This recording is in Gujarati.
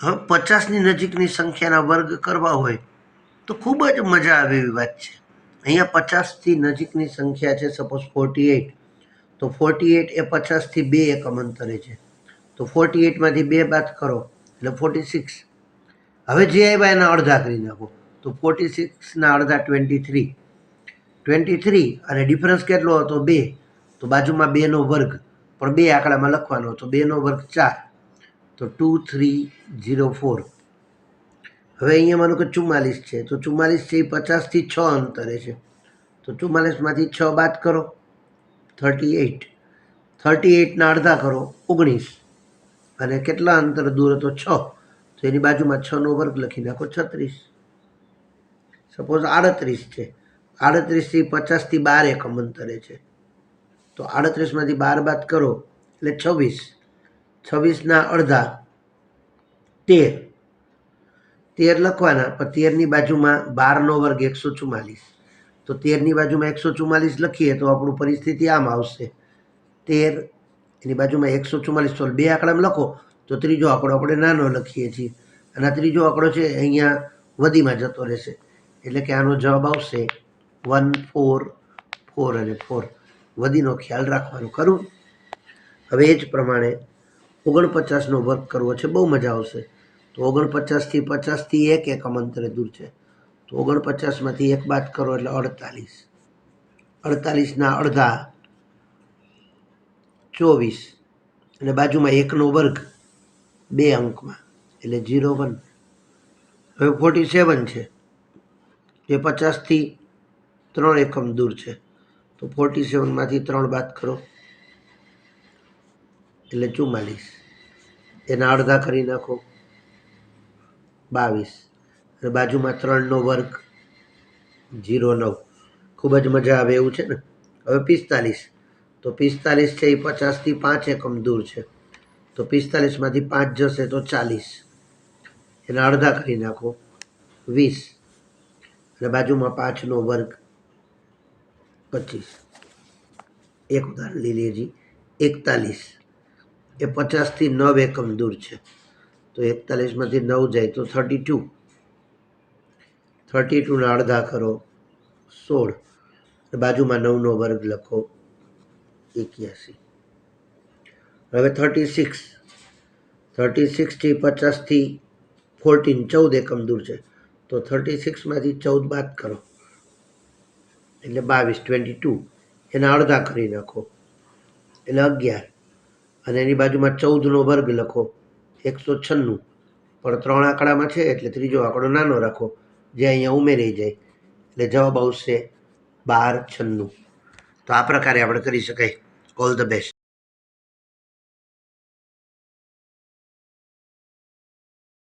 પચાસની નજીકની સંખ્યાના વર્ગ કરવા હોય, તો ખૂબ જ મજા આવે એવી વાત છે. અહીંયા પચાસથી નજીકની સંખ્યા છે સપોઝ ફોર્ટી એઇટ તો ફોર્ટી એઇટ એ પચાસથી બે એકમ અંતરે છે. તો ફોર્ટી એઇટમાંથી બે બાદ કરો, એટલે ફોર્ટી સિક્સ હવે જે આવ્યા એના અડધા કરી નાખો. તો ફોર્ટી સિક્સના અડધા ટ્વેન્ટી થ્રી ટ્વેન્ટી થ્રી અને ડિફરન્સ કેટલો હતો? બે. તો બાજુમાં બેનો વર્ગ. પણ બે આંકડામાં લખવાનો હતો. બેનો વર્ગ ચાર. તો ટુ થ્રી ઝીરો ફોર. હવે અહીંયા માનું કે ચુમ્માલીસ છે, તો ચુમ્માલીસ છે એ પચાસથી છ અંતરે છે. તો ચુમ્માલીસમાંથી છ બાદ કરો, થર્ટી એઇટ. થર્ટી એઇટના અડધા કરો, ઓગણીસ. અને કેટલા અંતર દૂર હતો? છ. તો એની બાજુમાં છનો વર્ગ લખી નાખો, છત્રીસ. સપોઝ આડત્રીસ છે. આડત્રીસથી પચાસથી બાર એકમ અંતરે છે. તો આડત્રીસમાંથી બાર બાદ કરો, એટલે છવ્વીસ. છવ્વીસના અડધા તેર. તેર લખવાના, પણ તેરની બાજુમાં બારનો વર્ગ એકસો ચુમ્માલીસ તો તેરની બાજુમાં એકસો ચુમ્માલીસ લખીએ તો આપણું પરિસ્થિતિ આમ આવશે. તેર, એની બાજુમાં એકસો ચુમ્માલીસ તો બે આંકડામાં લખો, તો ત્રીજો આંકડો આપણે નાનો લખીએ છીએ. અને ત્રીજો આંકડો છે અહીંયા વધીમાં જતો રહેશે. એટલે કે આનો જવાબ આવશે વન ફોર ફોર અને ફોર. વધીનો ખ્યાલ રાખવાનો ખરું. હવે એ જ પ્રમાણે ઓગણપચાસનો વર્ગ કરવો છે, બહુ મજા આવશે. તો ઓગણપચાસથી પચાસથી એક એકમ અંતરે દૂર છે. તો ઓગણપચાસમાંથી એક બાદ કરો એટલે અડતાલીસ. અડતાલીસના અડધા ચોવીસ. અને બાજુમાં એકનો વર્ગ બે અંકમાં. એટલે જીરો વન. હવે ફોર્ટી સેવન છે. જે પચાસથી ત્રણ એકમ દૂર છે. તો ફોર્ટી સેવનમાંથી ત્રણ બાદ કરો. એટલે ચુમ્માલીસ. એના અડધા કરી નાખો. બાવીસ. અને બાજુમાં ત્રણનો વર્ગ, જીરો નવ. ખૂબ જ મજા આવે એવું છે ને? હવે પિસ્તાલીસ. તો પિસ્તાલીસ છે એ પચાસથી પાંચ એકમ દૂર છે. તો પિસ્તાલીસમાંથી પાંચ જશે તો ચાલીસ. એના અડધા કરી નાખો. વીસ. અને બાજુમાં પાંચનો વર્ગ, પચીસ. એક ઉદાહરણ લઈ લઈએ જી એકતાલીસ. એ પચાસથી નવ એકમ દૂર છે. તો એકતાલીસમાંથી નવ જાય તો થર્ટી ટુ. થર્ટી ટુના અડધા કરો સોળ. બાજુમાં નવનો વર્ગ લખો એક્યાસી. હવે થર્ટી સિક્સ. થર્ટી સિક્સથી પચાસથી ફોર્ટીન, ચૌદ એકમ દૂર છે. તો થર્ટી સિક્સમાંથી ચૌદ બાદ કરો. એટલે બાવીસ, ટ્વેન્ટી ટુ. એના અડધા કરી નાખો. એટલે અગિયાર. અને એની બાજુમાં ચૌદનો વર્ગ લખો. એકસો છન્નું. પણ ત્રણ આંકડામાં છે, એટલે ત્રીજો આંકડો નાનો રાખો, જે અહીંયા ઉમેરાઈ જાય. એટલે જવાબ આવશે બાર છન્નું. તો આ પ્રકારે આપણે કરી શકાય. All the best